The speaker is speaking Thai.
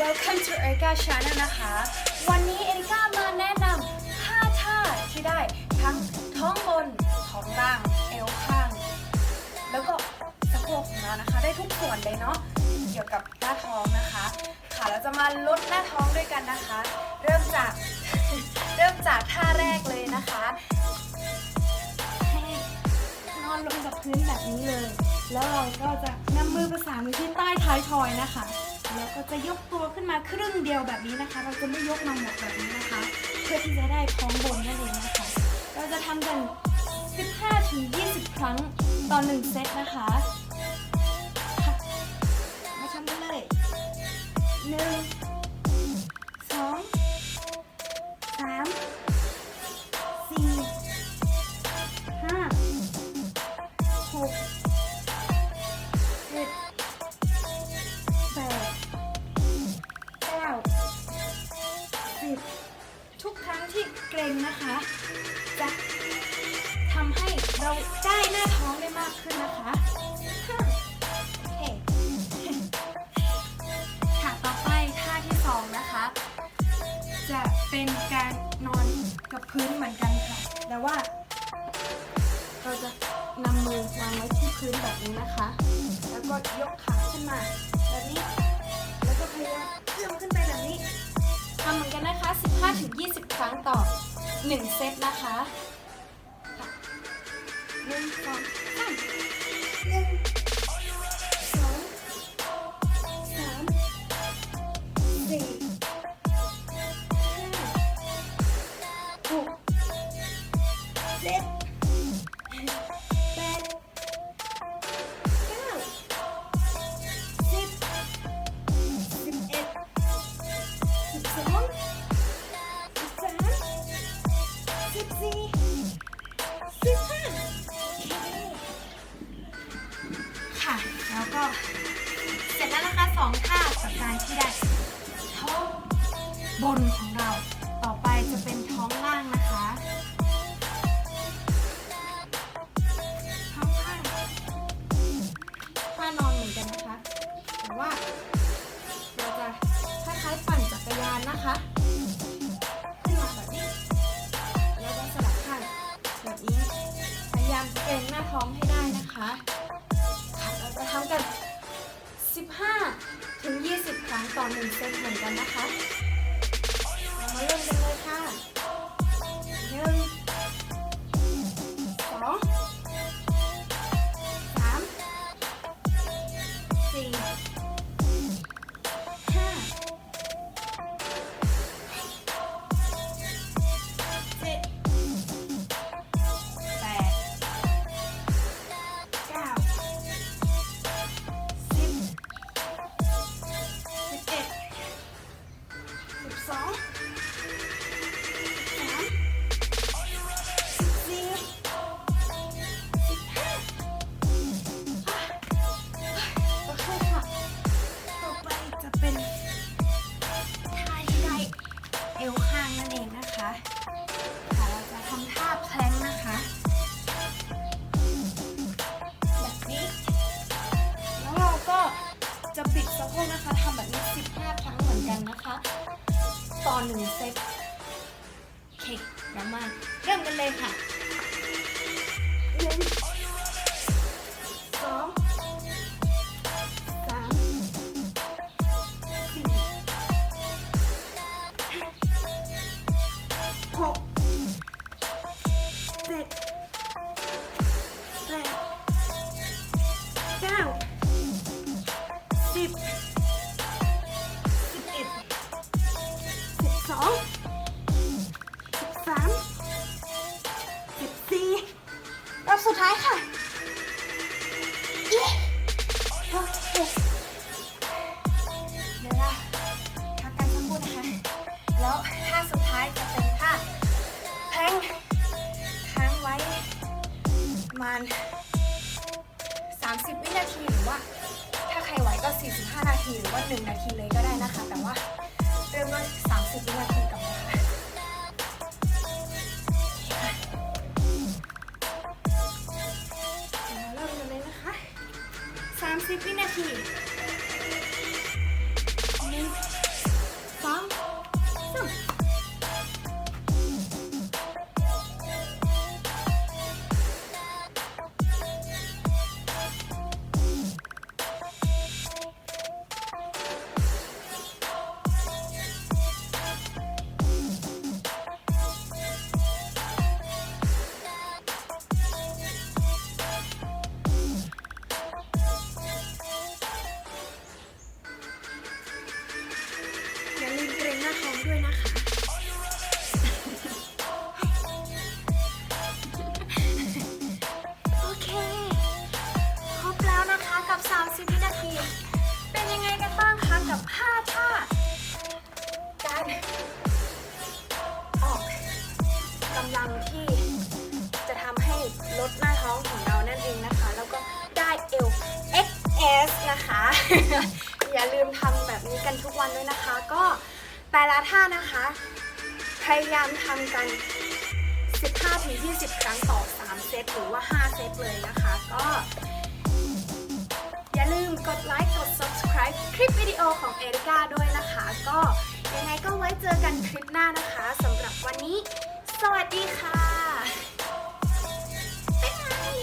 Welcome to Erica Channel นะคะ วันนี้เอริก้ามาแนะนำ5ท่าที่ได้ทั้งท้องบน ท้องล่าง เอวข้าง แล้วก็สะโพกของเรานะคะ ได้ทุกส่วนเลยเนาะ เกี่ยวกับหน้าท้องนะคะ ค่ะ เราจะมาลดหน้าท้องด้วยกันนะคะ เริ่มจากเริ่มจากท่าแรกเลยนะคะให้นอนลงกับพื้นแบบนี้เลย แล้วเราก็จะนำมือประสานไว้ที่ใต้ท้ายทอยนะคะ แล้วก็จะยกตัวขึ้นมาครึ่งเดียวแบบนี้นะคะ เราจะไม่ยกมาหมดแบบนี้นะคะ เพื่อที่จะได้ท้องบนนั่นเองนะคะ เราจะทำกัน 15ถึง20 ครั้งต่อ1เซตนะคะมาทำกันเลย1 ที่เกรงนะคะ จะทำให้เราได้หน้าท้องได้มากขึ้นนะคะคค่ะต่อไปท่าที่สองนะคะ จะเป็นการนอนกับพื้นเหมือนกันค่ะ แต่ว่า เราจะนำมือวางไว้ที่พื้นแบบนี้นะคะ แล้วก็ยกขาขึ้นมาแบบนี้ แล้วก็พยายามเอื้อมขึ้นไปแบบนี้ทำเหมือนกันนะคะ 15-20 ครั้งต่อ หนึ่งเซตนะคะหนึ่งสองสามหนึ่ง เสร็จแล้วนะคะสองท่ากับการที่ได้ท้องบนของเรา ต่อไปจะเป็นท้องล่างนะคะท้องล่างท่านอนเหมือนกันนะคะ แต่ว่าเราจะคล้ายๆปั่นจักรยานนะคะขึ้นมาแบบนี้แล้วก็สลับข้างแบบนี้พยายามเกรงหน้าท้องให้ได้นะคะค่ะ 15 ถึง 20 ครั้งต่อหนึ่งเซตเหมือนกันนะคะ หนึ่งเซตเคเดี๋ยวมาเริ่มกันเลยค่ะหนึ่งสองสามสี่หกเจ็ดแปดเก้าสิบ สุดท้ายค่ะเย้โอเคเดี๋ยวเราพักกันสักครู่นะคะ แล้วท่าสุดท้ายจะเป็นท่าแพงค้างไว้ประมาณ30 วินาทีหรือว่า ถ้าใครไหวก็ 45 นาทีหรือว่า 1 นาทีเลยก็ได้นะคะ แต่ว่าเริ่มด้วย30 วินาทีก่อ 30วิ รที่จะทำให้ลดหน้าท้องของเรานั่นเองนะคะ แล้วก็ได้เอว XS นะคะ อย่าลืมทำแบบนี้กันทุกวันด้วยนะคะ ก็แต่ละท่านะคะ พยายามทำกัน 15-20 ครั้งต่อ 3 เซตหรือว่า 5 เซตเลยนะคะ ก็อย่าลืมกดไลค์กด subscribe คลิปวิดีโอของเอริก้าด้วยนะคะ ก็ยังไงก็ไว้เจอกันคลิปหน้านะคะสำหรับวันนี้ สวัสดีค่ะบ๊ายบาย